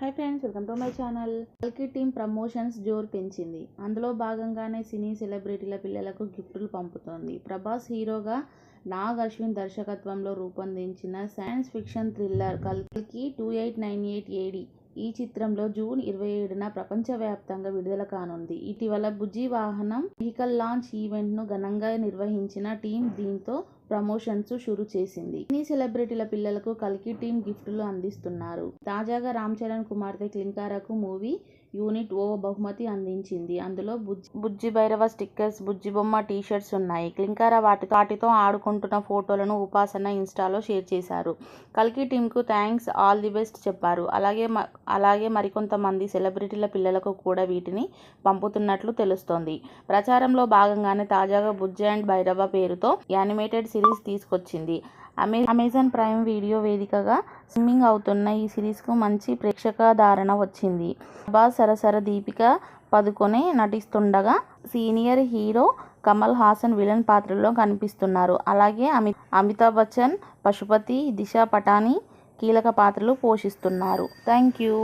Hi friends welcome to my channel కల్కి team promotions జోరు పెంచింది. అందులో భాగంగానే సినీ సెలబ్రిటీల పిల్లలకు గిఫ్టులు పంపుతోంది. ప్రభాస్ హీరోగా నాగ్ అశ్విన్ దర్శకత్వంలో రూపొందించిన సైన్స్ ఫిక్షన్ థ్రిల్లర్ కల్కి two eight nine eight AD ఈ చిత్రంలో జూన్ ఇరవై ఏడున ప్రపంచవ్యాప్తంగా విడుదల కానుంది. ఇటీవల బుజ్జి వాహనం వెహికల్ లాంచ్ ఈవెంట్ను ఘనంగా నిర్వహించిన టీం దీంతో ప్రమోషన్స్ షురు చేసింది. సినీ సెలబ్రిటీల పిల్లలకు కల్కి టీం గిఫ్ట్లు అందిస్తున్నారు. తాజాగా రామ్ చరణ్ కుమార్తె క్లింకారకు మూవీ యూనిట్ ఓ బహుమతి అందించింది. అందులో బుజ్జి బుజ్జి భైరవ స్టిక్కర్స్ బుజ్జి బొమ్మ టీషర్ట్స్ ఉన్నాయి. క్లింకార వాటి వాటితో ఆడుకుంటున్న ఫోటోలను ఉపాసన ఇన్స్టాలో షేర్ చేశారు. కల్కి టీంకు థ్యాంక్స్ ఆల్ ది బెస్ట్ చెప్పారు. అలాగే అలాగే మరికొంతమంది సెలబ్రిటీల పిల్లలకు కూడా వీటిని పంపుతున్నట్లు తెలుస్తోంది. ప్రచారంలో భాగంగానే తాజాగా బుజ్జి అండ్ భైరవ పేరుతో యానిమేటెడ్ సిరీస్ తీసుకొచ్చింది. అమె అమెజాన్ ప్రైమ్ వీడియో వేదికగా స్విమ్మింగ్ అవుతున్న ఈ సిరీస్కు మంచి ప్రేక్షకాధారణ వచ్చింది. ప్రభాస్ సరసర Deepika Padukone నటిస్తుండగా senior hero Kamal Haasan villain పాత్రలో కనిపిస్తున్నారు. అలాగే అమి అమితాబ్ బచ్చన్ పశుపతి దిశా పటాని కీలక పాత్రలు పోషిస్తున్నారు. Thank you.